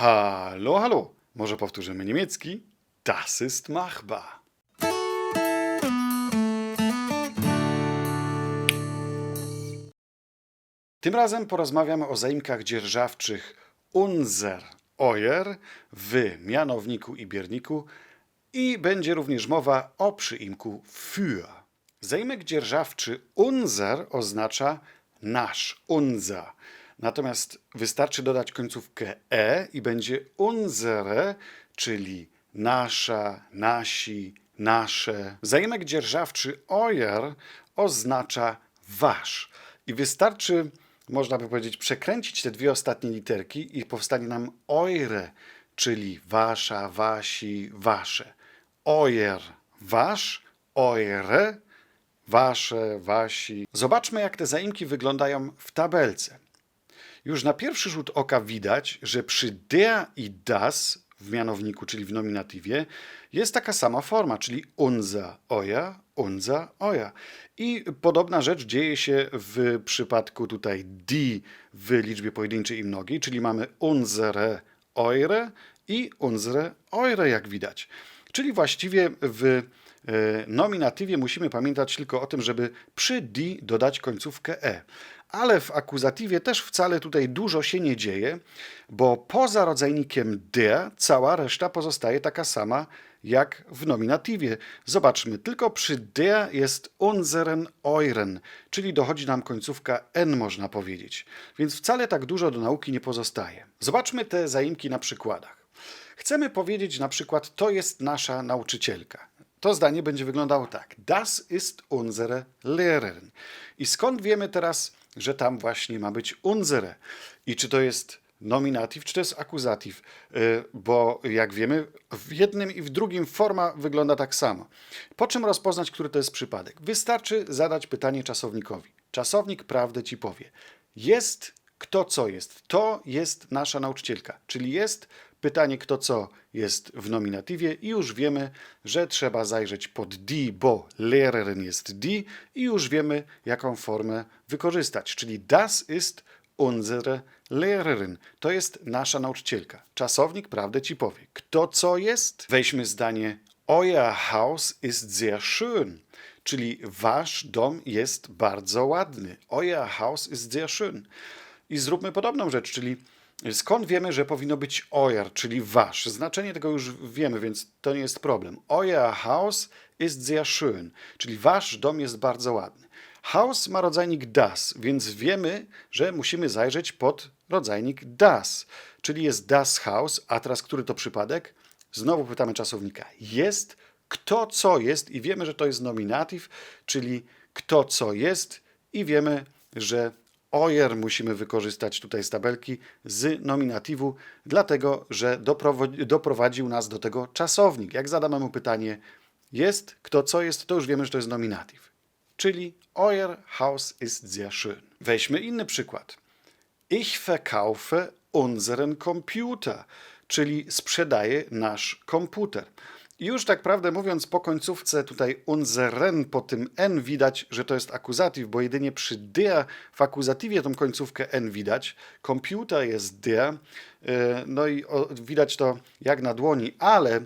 Hallo, hallo. Może powtórzymy niemiecki? Das ist machbar. Tym razem porozmawiamy o zaimkach dzierżawczych unser, euer w mianowniku i bierniku i będzie również mowa o przyimku für. Zaimek dzierżawczy unser oznacza nasz, unser. Natomiast wystarczy dodać końcówkę e i będzie unsere, czyli nasza, nasi, nasze. Zaimek dzierżawczy euer oznacza wasz. I wystarczy, można by powiedzieć, przekręcić te dwie ostatnie literki i powstanie nam eure, czyli wasza, wasi, wasze. Euer, wasz, eure, wasze, wasi. Zobaczmy, jak te zaimki wyglądają w tabelce. Już na pierwszy rzut oka widać, że przy der i das w mianowniku, czyli w nominatywie, jest taka sama forma, czyli unser, euer, unser, euer. I podobna rzecz dzieje się w przypadku tutaj die w liczbie pojedynczej i mnogiej, czyli mamy unsere, eure i unsere, eure, jak widać. Czyli właściwie w e, nominatywie musimy pamiętać tylko o tym, żeby przy die dodać końcówkę e. Ale w akuzatywie też wcale tutaj dużo się nie dzieje, bo poza rodzajnikiem der cała reszta pozostaje taka sama jak w nominatywie. Zobaczmy, tylko przy der jest unseren, euren, czyli dochodzi nam końcówka n, można powiedzieć. Więc wcale tak dużo do nauki nie pozostaje. Zobaczmy te zaimki na przykładach. Chcemy powiedzieć na przykład, to jest nasza nauczycielka. To zdanie będzie wyglądało tak. Das ist unsere Lehrerin. I skąd wiemy teraz, że tam właśnie ma być unsere? I czy to jest nominatyw, czy to jest akuzatyw? Bo jak wiemy, w jednym i w drugim forma wygląda tak samo. Po czym rozpoznać, który to jest przypadek? Wystarczy zadać pytanie czasownikowi. Czasownik prawdę ci powie. Jest kto co jest. To jest nasza nauczycielka. Czyli jest pytanie kto co jest w nominatywie i już wiemy, że trzeba zajrzeć pod die, bo Lehrerin jest die i już wiemy, jaką formę wykorzystać. Czyli das ist unsere Lehrerin. To jest nasza nauczycielka. Czasownik prawdę ci powie. Kto co jest? Weźmy zdanie Euer Haus ist sehr schön. Czyli wasz dom jest bardzo ładny. Euer Haus ist sehr schön. I zróbmy podobną rzecz, czyli skąd wiemy, że powinno być euer, czyli wasz? Znaczenie tego już wiemy, więc to nie jest problem. Euer Haus ist sehr schön, czyli wasz dom jest bardzo ładny. Haus ma rodzajnik das, więc wiemy, że musimy zajrzeć pod rodzajnik das, czyli jest das Haus, a teraz który to przypadek? Znowu pytamy czasownika. Jest kto co jest i wiemy, że to jest nominatyw, czyli kto co jest i wiemy, że Ojer musimy wykorzystać tutaj z tabelki z nominatywu, dlatego że doprowadził nas do tego czasownik. Jak zadamy mu pytanie jest, kto co jest, to już wiemy, że to jest nominatyw. Czyli Euer Haus ist sehr schön. Weźmy inny przykład. Ich verkaufe unseren Computer, czyli sprzedaję nasz komputer. Już tak prawdę mówiąc, po końcówce tutaj unseren, po tym n widać, że to jest akuzatyw, bo jedynie przy der w akuzatywie tą końcówkę n widać. Komputer jest der, e, no i widać to jak na dłoni, ale e,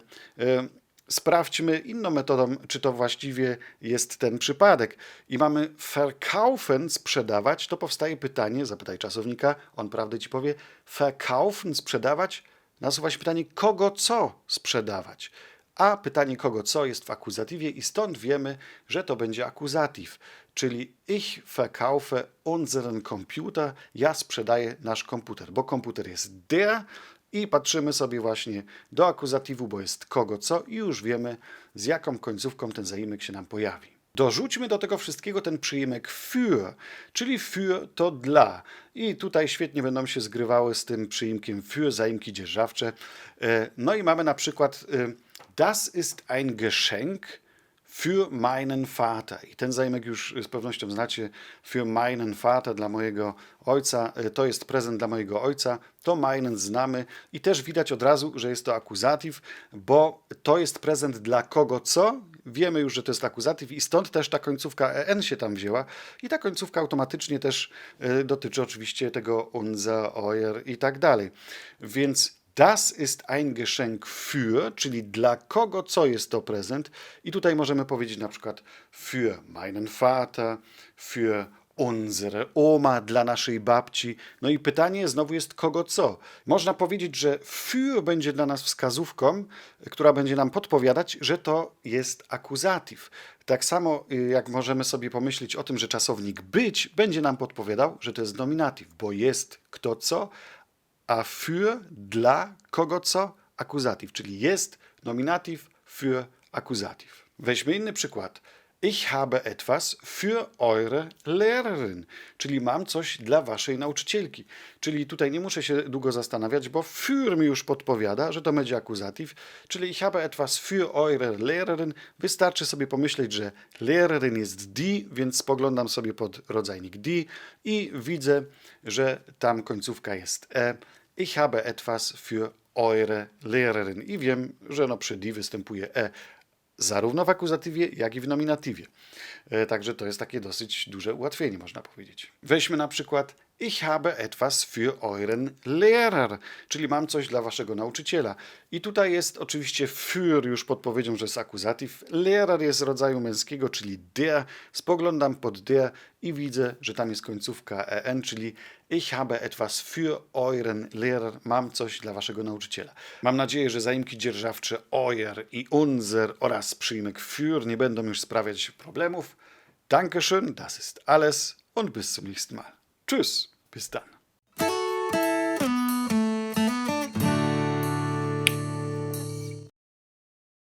sprawdźmy inną metodą, czy to właściwie jest ten przypadek. I mamy verkaufen, sprzedawać, to powstaje pytanie, zapytaj czasownika, on prawdę ci powie, verkaufen, sprzedawać, nasuwa się pytanie, kogo co sprzedawać. A pytanie kogo co jest w akuzatywie i stąd wiemy, że to będzie akuzatyw, czyli ich verkaufe unseren Computer, ja sprzedaję nasz komputer, bo komputer jest der i patrzymy sobie właśnie do akuzatywu, bo jest kogo co i już wiemy z jaką końcówką ten zaimek się nam pojawi. Dorzućmy do tego wszystkiego ten przyimek für, czyli für to dla. I tutaj świetnie będą się zgrywały z tym przyimkiem für, zaimki dzierżawcze. E, No i mamy na przykład e, Das ist ein Geschenk für meinen Vater. I ten zaimek już z pewnością znacie. Für meinen Vater, dla mojego ojca. E, To jest prezent dla mojego ojca. To meinen znamy. I też widać od razu, że jest to akuzatyw, bo to jest prezent dla kogo co? Wiemy już, że to jest akuzatyw i stąd też ta końcówka en się tam wzięła. I ta końcówka automatycznie też e, dotyczy oczywiście tego unser, euer i tak dalej. Więc Das ist ein Geschenk für, czyli dla kogo co jest to prezent. I tutaj możemy powiedzieć na przykład für meinen Vater, für unsere Oma, dla naszej babci. No i pytanie znowu jest kogo co. Można powiedzieć, że für będzie dla nas wskazówką, która będzie nam podpowiadać, że to jest akuzatyw. Tak samo y, jak możemy sobie pomyśleć o tym, że czasownik być będzie nam podpowiadał, że to jest nominatyw, bo jest kto co, a für dla kogo co akuzatyw, czyli jest nominatyw für akuzatyw. Weźmy inny przykład. Ich habe etwas für eure Lehrerin, czyli mam coś dla waszej nauczycielki. Czyli tutaj nie muszę się długo zastanawiać, bo für mi już podpowiada, że to będzie akuzatyw, czyli ich habe etwas für eure Lehrerin. Wystarczy sobie pomyśleć, że Lehrerin jest die, więc spoglądam sobie pod rodzajnik die i widzę, że tam końcówka jest e. Ich habe etwas für eure Lehrerin. I wiem, że no przy die występuje e zarówno w akuzatywie, jak i w nominatywie. E, Także to jest takie dosyć duże ułatwienie, można powiedzieć. Weźmy na przykład Ich habe etwas für euren Lehrer, czyli mam coś dla waszego nauczyciela. I tutaj jest oczywiście für już podpowiedzią, że jest akuzatyw. Lehrer jest rodzaju męskiego, czyli der. Spoglądam pod der i widzę, że tam jest końcówka en, czyli ich habe etwas für euren Lehrer. Mam coś dla waszego nauczyciela. Mam nadzieję, że zaimki dzierżawcze euer i unser oraz przyjmek für nie będą już sprawiać problemów. Dankeschön, das ist alles und bis zum nächsten Mal. Tschüss, bis dann.